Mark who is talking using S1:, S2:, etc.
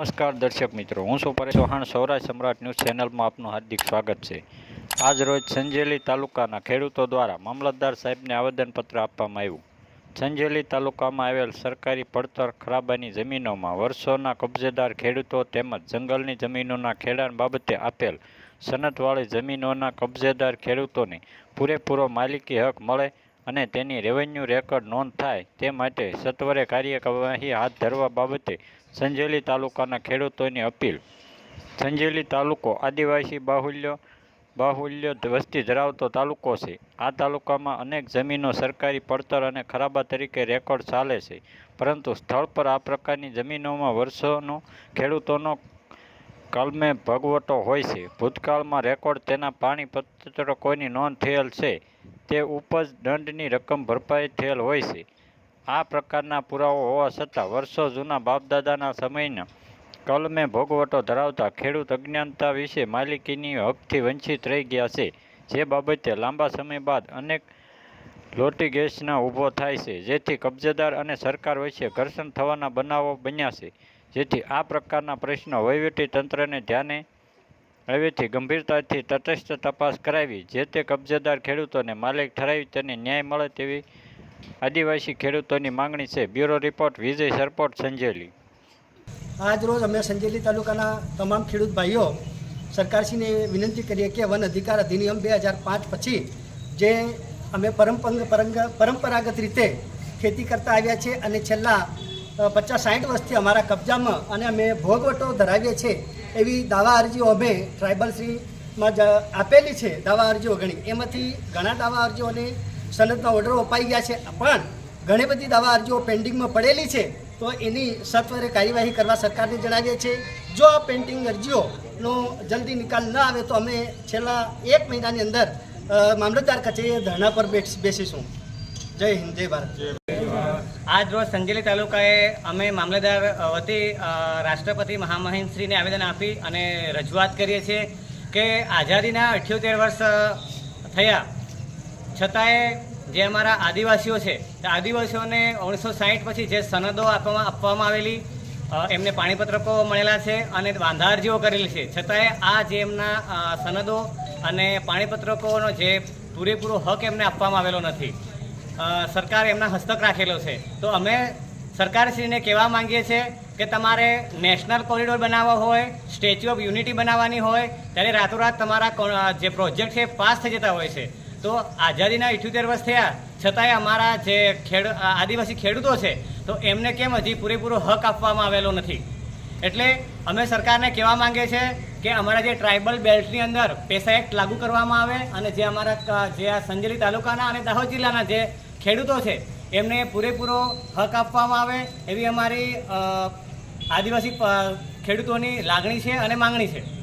S1: નમસ્કાર દર્શક મિત્રો, હું શું પરેશ ચૌહાણ સૌરાષ્ટ્ર સમ્રાટ ન્યૂઝ ચેનલમાં આપનું હાર્દિક સ્વાગત છે. આજ રોજ સંજેલી તાલુકાના ખેડૂતો દ્વારા મામલતદાર સાહેબને આવેદનપત્ર આપવામાં આવ્યું. સંજેલી તાલુકામાં આવેલ સરકારી પડતર ખરાબાની જમીનોમાં વર્ષોના કબજેદાર ખેડૂતો તેમજ જંગલની જમીનોના ખેડાણ બાબતે આપેલ સનતવાળી જમીનોના કબજેદાર ખેડૂતોને પૂરેપૂરો માલિકી હક મળે અને તેની રેવન્યુ રેકર્ડ નોંધ થાય તે માટે સત્વરે કાર્યવાહી હાથ ધરવા બાબતે સંજેલી તાલુકાના ખેડૂતોની અપીલ. સંજેલી તાલુકો આદિવાસી બાહુલ્ય બાહુલ્ય વસ્તી ધરાવતો તાલુકો છે. આ તાલુકામાં અનેક જમીનો સરકારી પડતર અને ખરાબા તરીકે રેકોર્ડ ચાલે છે. પરંતુ સ્થળ પર આ પ્રકારની જમીનોમાં વર્ષોનો ખેડૂતોનો કલમે ભગવટો હોય છે. ભૂતકાળમાં રેકોર્ડ તેના પાણી પત્રકોની નોંધ થયેલ છે. તે ઉપજ દંડની રકમ ભરપાઈ થયેલ હોય છે. આ પ્રકારના પુરાવો હોવા છતાં વર્ષો જૂના બાપદાદાના સમયના કલમે ભોગવટો ધરાવતા ખેડૂત અજ્ઞાનતા વિશે માલિકીની હકથી વંચિત રહી ગયા છે. જે બાબતે લાંબા સમય બાદ અનેક લોટીગેસના ઊભો થાય છે. જેથી કબજેદાર અને સરકાર વચ્ચે ઘર્ષણ થવાના બનાવો બન્યા છે. જેથી આ પ્રકારના પ્રશ્નો તંત્રને ધ્યાને હવેથી ગંભીરતાથી તટસ્થ તપાસ કરાવી, જે તે કબજેદાર ખેડૂતોને માલિક ઠરાવી તેને ન્યાય મળે તેવી આદિવાસી ખેડૂતોની માંગણી છે. Bureau report, Vijay Sarpot, Sanjeli.
S2: આજરોજ અમે સંજેલી તાલુકાના તમામ ખેડૂત ભાઈઓ સરકારશ્રીને વિનંતી કરીએ કે વન અધિકાર અધિનિયમ બે હજાર પાંચ પછી જે અમે પરંપરાગત રીતે ખેતી કરતા આવ્યા છે અને છેલ્લા પચાસ સાઠ વર્ષથી અમારા કબજામાં અને અમે ભોગવટો ધરાવીએ છીએ એવી દાવા અરજીઓ અમે ટ્રાઇબલશ્રીમાં આપેલી છે, દાવા અરજીઓ ઘણી. એમાંથી ઘણા દાવા અરજીઓને સનદના ઓર્ડરો અપાઈ ગયા છે, પણ ઘણી બધી દાવા અરજીઓ પેન્ડિંગમાં પડેલી છે, તો એની સત્વરે કાર્યવાહી કરવા સરકારને જણાવીએ છીએ. જો આ પેન્ડિંગ અરજીઓનો જલ્દી નિકાલ ન આવે, તો અમે છેલ્લા એક મહિનાની અંદર મામલતદાર કચેરીએ ધરણા પર બેસ- બેસીશું. જય હિન્દ, જય ભારત.
S3: આજ રોજ સંજેલી તાલુકાએ અમે મામલેદાર વતી રાષ્ટ્રપતિ મહામહિમશ્રીને આવેદન આપી અને રજૂઆત કરીએ છીએ કે આઝાદીના અઠ્યોતેર વર્ષ થયા. છતાંય જે અમારા આદિવાસીઓ છે આદિવાસીઓને ઓગણીસો સાહીઠ પછી જે સનદો આપવામાં આપવામાં આવેલી એમને પાણીપત્રકો મળેલા છે અને વાંધાર અરજીઓ કરેલી છે. છતાંય આ જે એમના સનદો અને પાણીપત્રકોનો જે પૂરેપૂરો હક એમને આપવામાં આવેલો નથી. સરકાર એમના હસ્તક રાખેલો છે. તો અમે સરકારશ્રીને કહેવા માંગીએ છીએ કે તમારે નેશનલ કોરિડોર બનાવવો હોય, સ્ટેચ્યુ ઓફ યુનિટી બનાવવાની હોય, ત્યારે રાતોરાત તમારા જે પ્રોજેક્ટ છે પાસ થઈ જતા હોય છે. તો આઝાદીના ઇઠ્યોતેર વર્ષ થયા, છતાંય અમારા જે ખેડ આદિવાસી ખેડૂતો છે, તો એમને કેમ હજી પૂરેપૂરો હક આપવામાં આવેલો નથી? એટલે અમે સરકારને કહેવા માંગીએ છીએ કે અમારા જે ટ્રાઇબલ બેલ્ટની અંદર પેસા એક્ટ લાગુ કરવામાં આવે અને જે અમારા જે આ સંજેલી તાલુકાના અને દાહોદ જિલ્લાના જે ખેડૂતો છે, એમને પૂરેપૂરો હક આપવામાં આવે એવી અમારી આદિવાસી ખેડૂતોની લાગણી છે અને માંગણી છે.